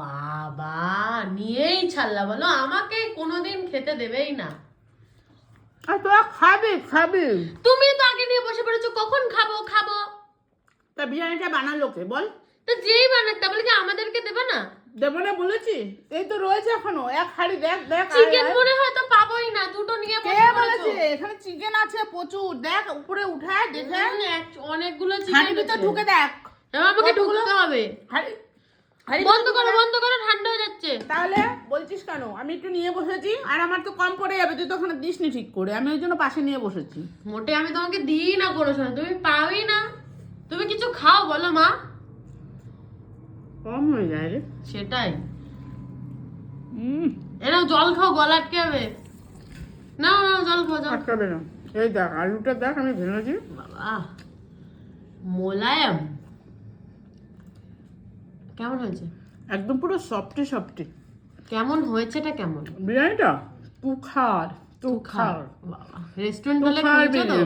বাবা নিয়েই ছাড়লা বলো আমাকে কোনোদিন খেতে দেবেই না। আর তোরা খাবি খাবি। তুমি তো আগে নিয়ে বসে পড়েছো কখন খাব খাব? তা বিরিয়ানিটা বানালো কে বল। তো যেই বানাতে বলে কি আমাদেরকে দেবে না? দেবো না বলেছি এই তো রয়েছে এখনও এক হাড়ি দেখ দেখ। চিকেন মনে হয় তো পাবোই না দুটো নিয়ে বসে বলেছে? এখানে চিকেন আছে প্রচুর দেখ উপরে উঠায় দেখে। অনেকগুলো চিকেন ভিতর ঢুকে দেখ। আমাকে? ঢুকতে হবে। হাড়ি বন্ধ করো বন্ধ করো ঠান্ডা হয়ে যাচ্ছে। তাহলে বলছিস কেন? আমি একটু নিয়ে বসেছি আর আমার তো কম পড়ে যাবে তুই তো ওখানে দিস নি ঠিক করে। আমি ওই জন্য পাশে নিয়ে বসেছি। মোটে আমি তোমাকে দিই না কোনো সময় তুমি পাওই না। তুমি কিছু খাও বলো মা। কম হয়ে যায় রে। সেটাই। হুম এরকম জল খাও গলা আটকে যাবে। নাও নাও জল খাও জল। আটকাবে না। এই দেখ আলুটা দেখ আমি ভেঙেছি। বাবা মোলায়েম। কেমন হয়েছে? একদম পুরো সফটে সফটে কেমন হয়েছেটা কেমন? বিরিয়ানিটা? তুখার তুখার। রেস্টুরেন্ট হলে তুখার খুলছো তো?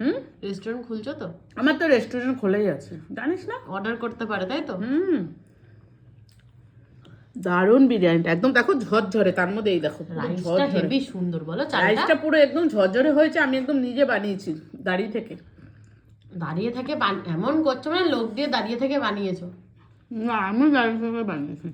হুম? রেস্টুরেন্ট খুলছো তো? আমার তো রেস্টুরেন্ট খোলাই আছে। জানিস না? অর্ডার করতে পারে তাই তো? হুম। দারুণ বিরিয়ানিটা। একদম দেখো ঝরঝরে তার মধ্যে এই দেখো রাইসটা ঝরঝরে। হেভি সুন্দর বলো রাইসটা পুরো একদম ঝরঝরে হয়েছে আমি একদম নিজে বানিয়েছি দাঁড়িয়ে থেকে। দাঁড়িয়ে থেকে এমন করছ মানে লোক দিয়ে দাঁড়িয়ে থেকে বানিয়েছো। না আমি দাঁড়িয়ে থেকে বানিয়েছি